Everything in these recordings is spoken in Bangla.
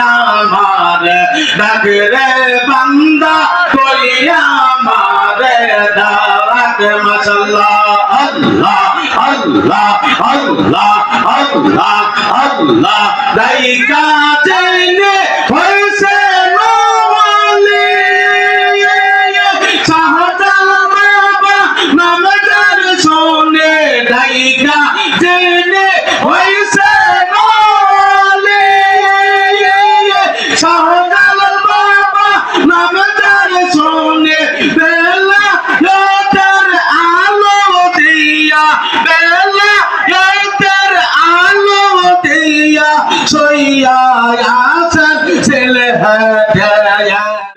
কইয়া মারে ডাকরে বান্দা কই মারে দাওয়াত মাশাল্লাহ আল্লাহ আল্লাহ আল্লাহ আল্লাহ আল্লাহ দাইকা জেনে আছেন ছেলে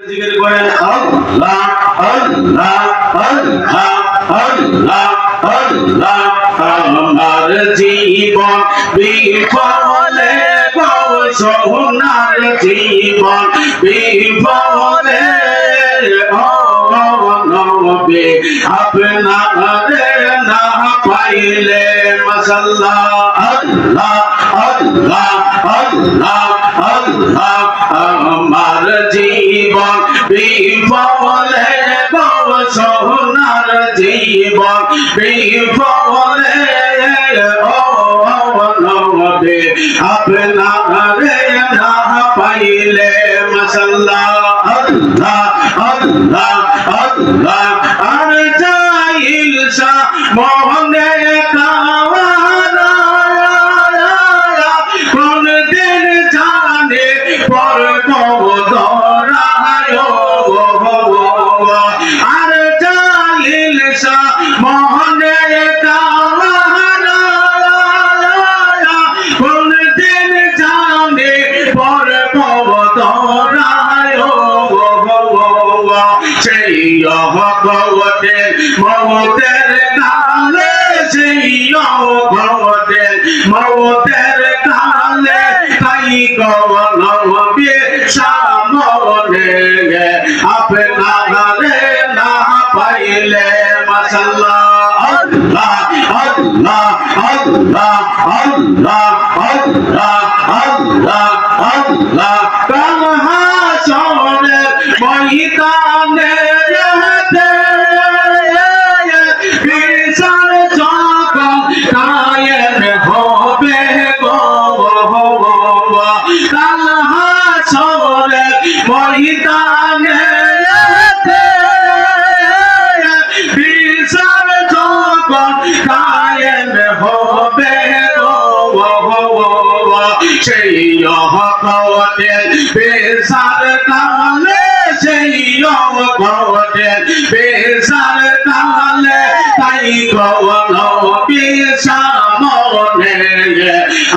জিকির করেন আল্লাহ আল্লাহ আল্লাহ আল্লাহ আপনারে না পাইলে মশাল্লাহ আল্লাহ আল্লাহ আল্লাহ আল্লাহ, আমার জীবন। বিফলে সোনার জীবন। বিফলে আপনারে না পাইলে মশাল্লাহ আল্লাহ আল্লাহ আল্লাহ আর যাইল সা মোহনে অহগতে মমতের কালে সেই অহগতে মমতের কালে তাই কবল হবে সামনে আপনারে না পাইলে মাসাল্লাহ আল্লাহ আল্লাহ আল্লাহ আল্লাহ আল্লাহ আল্লাহ আল্লাহ কালহা সনের মহিদানে কায়েম হবে সেই অহকতের বেসার কালে সেই অহকতের বেসার কালে তাই কবল বিসামনে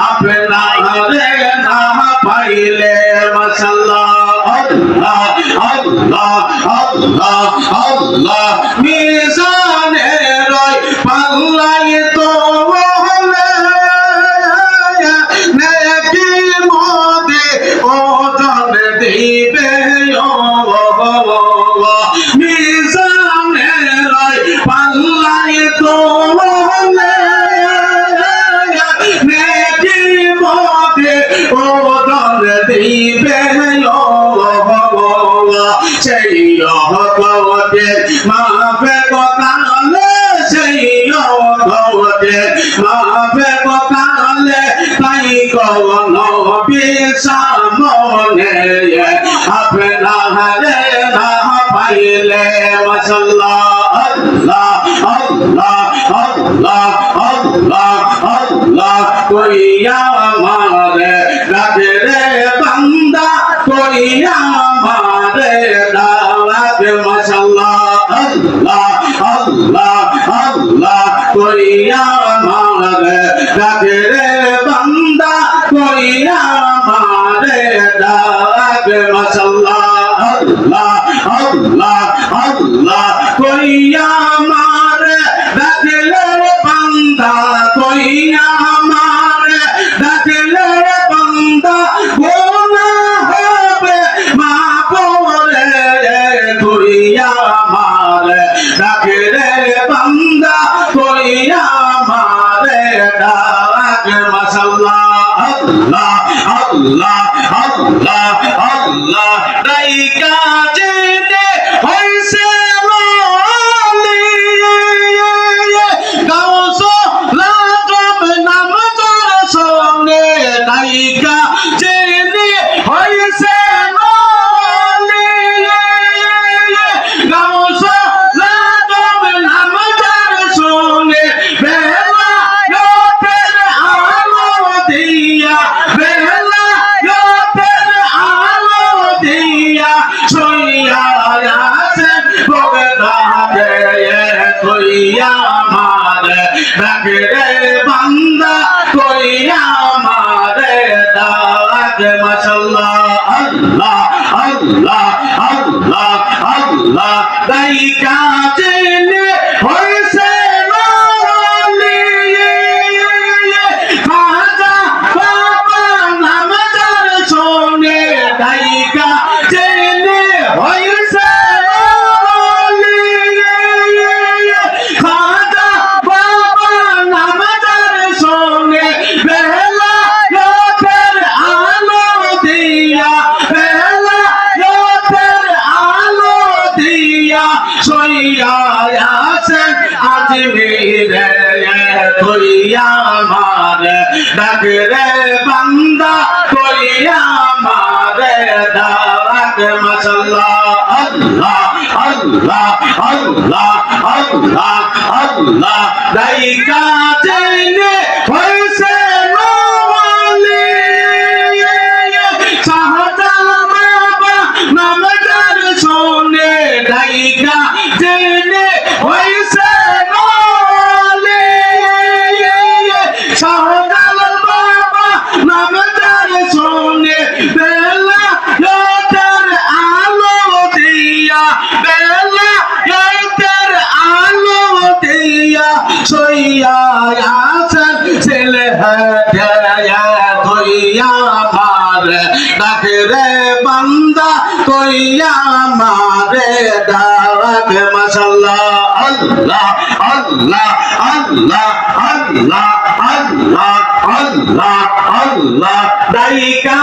আপনারে না পাইলে মশাল্লাহ আল্লাহ আল্লাহ আল্লাহ আল্লাহ মিজানে রয় পাল্লাই পাইলে মশাল্লাহ আল্লাহ আল্লাহ আল্লাহ আল্লাহ আল্লাহ কইয়া মারে রাধে রে বান্দা কইয়া মদিনা আমার দেখলে বন্দা গোনা হবে। মা পরে করিয়া আমার দেখলে বন্দা করিয়া আমার ডাক মাসাল্লাহ, আল্লাহ আল্লাহ আল্লাহ আল্লাহ, রাইকা যে আজমিরে কইয়া মারে ডাকে রে বান্দা কইয়া মারে দাওয়াত মাশাল্লাহ আল্লাহ আল্লাহ আল্লাহ আল্লাহ আল্লাহ দাইকা জেনে তার শোনে বেলা ইয়তের আলো দিয়া, বেলা ইয়তের আলো দিয়া সইয়া আছেন ছেলে হাতিয়া কইয়া মারে, ডাকে রে বান্দা কইয়া মারে দাওয়াত মাশাল্লাহ, আল্লাহ আল্লাহ আল্লাহ আল্লাহ আল্লাহ আল্লাহ। আল্লাহ দায়িকা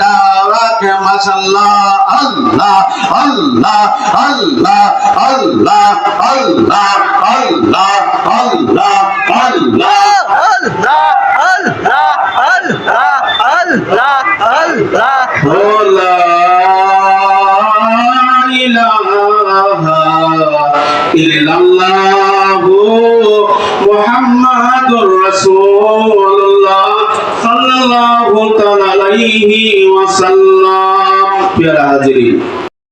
دارك ما شاء الله الله الله الله الله الله الله الله الله الله الله الله الله الله الله الله الله الله الله محمد رسول وسلم يا حاضرين